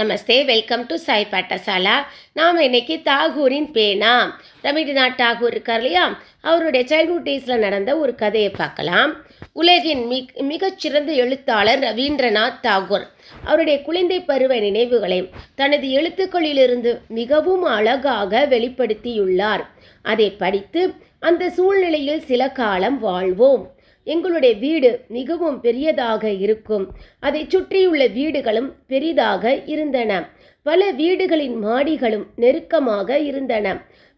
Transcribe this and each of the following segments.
Namaste welcome to Sai பாட்டசாலா. நாம் இன்னைக்கு தாகூரின் பேனா. ரவீந்திரநாத் டாகூர் இருக்கார் இல்லையா? அவருடைய சைல்ட்ஹுட் டேஸில் நடந்த ஒரு கதையை பார்க்கலாம். உலகின் மிக் மிகச்சிறந்த எழுத்தாளர் ரவீந்திரநாத் தாகூர். அவருடைய குழந்தை பருவ நினைவுகளை தனது எழுத்துக்களிலிருந்து மிகவும் அழகாக வெளிப்படுத்தியுள்ளார். அதை படித்து அந்த சூழ்நிலையில் சில காலம் வாழ்வோம். எங்களுடைய வீடு மிகவும் பெரியதாக இருக்கும். அதை சுற்றியுள்ள வீடுகளும் பெரிதாக இருந்தன. பல வீடுகளின் மாடிகளும் நெருக்கமாக இருந்தன.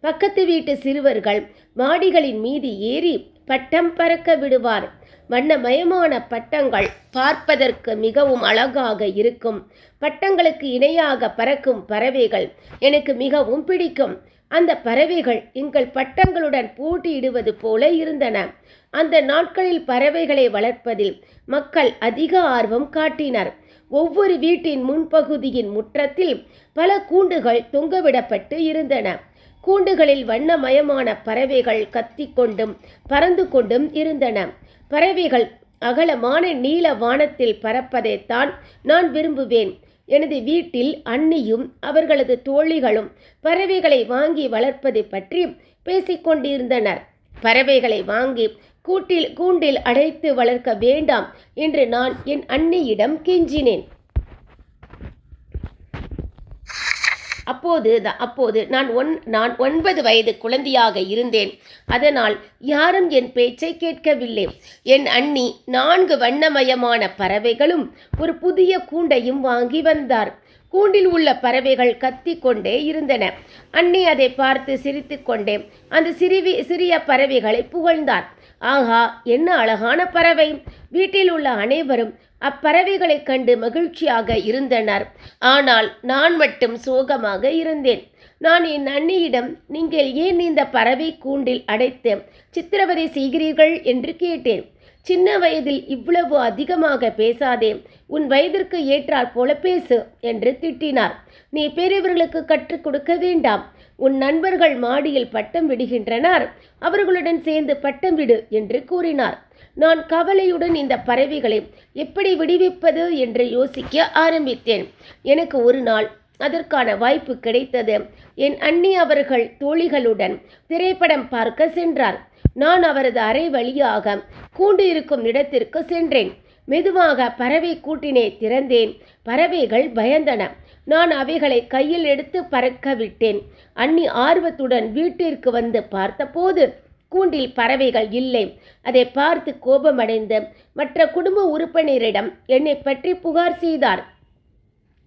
பக்கத்து வீட்டு சிறுவர்கள் மாடிகளின் மீது ஏறி பட்டம் பறக்க விடுவார். வண்ணமயமான பட்டங்கள் பார்ப்பதற்கு மிகவும் அழகாக இருக்கும். பட்டங்களுக்கு இணையாக பறக்கும் பறவைகள் எனக்கு மிகவும் பிடிக்கும். அந்த பறவைகள் எங்கள் பட்டங்களுடன் போட்டியிடுவது போல இருந்தன. அந்த நாட்களில் பறவைகளை வளர்ப்பதில் மக்கள் அதிக ஆர்வம் காட்டினர். ஒவ்வொரு வீட்டின் முன்பகுதியின் முற்றத்தில் பல கூண்டுகள் தொங்கவிடப்பட்டு இருந்தன. கூண்டுகளில் வண்ணமயமான பறவைகள் கத்திக்கொண்டும் பறந்து கொண்டும் இருந்தன. பறவைகள் அகலமான நீல வானத்தில் பறப்பதைத்தான் நான் விரும்புவேன். எனது வீட்டில் அண்ணியும் அவர்களது தோழிகளும் பறவைகளை வாங்கி வளர்ப்பது பற்றி பேசிக்கொண்டிருந்தனர் பறவைகளை வாங்கி கூட்டில் கூண்டில் அடைத்து வளர்க்க வேண்டாம் என்று நான் என் அண்ணியிடம் கெஞ்சினேன். அப்போது அப்போது நான் ஒன் நான் ஒன்பது வயது குழந்தையாக இருந்தேன். அதனால் யாரும் என் பேச்சை கேட்கவில்லை. என் அண்ணி நான்கு வண்ணமயமான பறவைகளும் ஒரு புதிய கூண்டையும் வாங்கி வந்தார். கூண்டில் உள்ள பறவைகள் கத்தி கொண்டே இருந்தன. அண்ணி அதை பார்த்து சிரித்துக்கொண்டே அந்த சிறிவி சிறிய பறவைகளை புகழ்ந்தார். ஆஹா என்ன அழகான பறவை. வீட்டில் உள்ள அனைவரும் அப்பறவைகளைக் கண்டு மகிழ்ச்சியாக இருந்தனர். ஆனால் நான் மட்டும் சோகமாக இருந்தேன். நான் என் அண்ணியிடம் நீங்கள் ஏன் இந்த பறவை கூண்டில் அடைத்து சித்திரவதை செய்கிறீர்கள்? என்று கேட்டேன். சின்ன வயதில் இவ்வளவு அதிகமாக பேசாதே உன் வயதிற்கு ஏற்றாற் போல பேசு என்று திட்டினார். நீ பெரியவர்களுக்கு கற்றுக் கொடுக்க வேண்டாம். உன் நண்பர்கள் மாடியில் பட்டம் விடுகின்றனர். அவர்களுடன் சேர்ந்து பட்டம் விடு என்று கூறினார். நான் கவலையுடன் இந்த பறவைகளை எப்படி விடுவிப்பது என்று யோசிக்க ஆரம்பித்தேன். எனக்கு ஒரு நாள் அதற்கான வாய்ப்பு கிடைத்தது. என் அண்ணி அவர்கள் தோழிகளுடன் திரைப்படம் பார்க்க சென்றார். நான் அவரது அறை வழியாக கூண்டு இருக்கும் இடத்திற்கு சென்றேன். மெதுவாக பறவை கூட்டினை திறந்தேன். பறவைகள் பயந்தன. நான் அவைகளை கையில் எடுத்து பறக்க விட்டேன். அண்ணி ஆர்வத்துடன் வீட்டிற்கு வந்து பார்த்தபோது கூண்டில் பறவைகள் இல்லை. அதை பார்த்து கோபமடைந்து மற்ற குடும்ப உறுப்பினரிடம் என்னை பற்றி புகார் செய்தார்.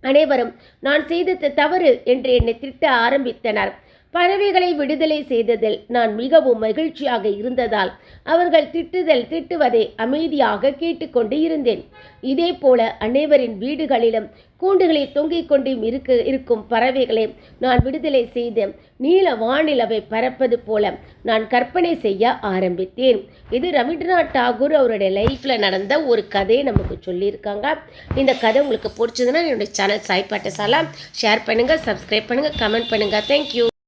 அனைவரும் நான் செய்தது தவறு என்று என்னை திட்ட ஆரம்பித்தனர். பறவைகளை விடுதலை செய்ததில் நான் மிகவும் மகிழ்ச்சியாக இருந்ததால் அவர்கள் திட்டுதல் திட்டுவதை அமைதியாக கேட்டுக்கொண்டு இருந்தேன். இதே போல அனைவரின் வீடுகளிலும் கூண்டுகளில் தொங்கிக் கொண்டு இருக்க இருக்கும் பறவைகளை நான் விடுதலை செய்து நீல வானிலவை பறப்பது போல நான் கற்பனை செய்ய ஆரம்பித்தேன். இது ரவீந்திரநாத் டாகூர் அவருடைய லைஃப்பில் நடந்த ஒரு கதையை நமக்கு சொல்லியிருக்காங்க. இந்த கதை உங்களுக்கு பிடிச்சதுன்னா என்னுடைய சேனல் சாய் பாட்டசாலா ஷேர் பண்ணுங்கள் சப்ஸ்கிரைப் பண்ணுங்கள் கமெண்ட் பண்ணுங்கள் தேங்க்யூ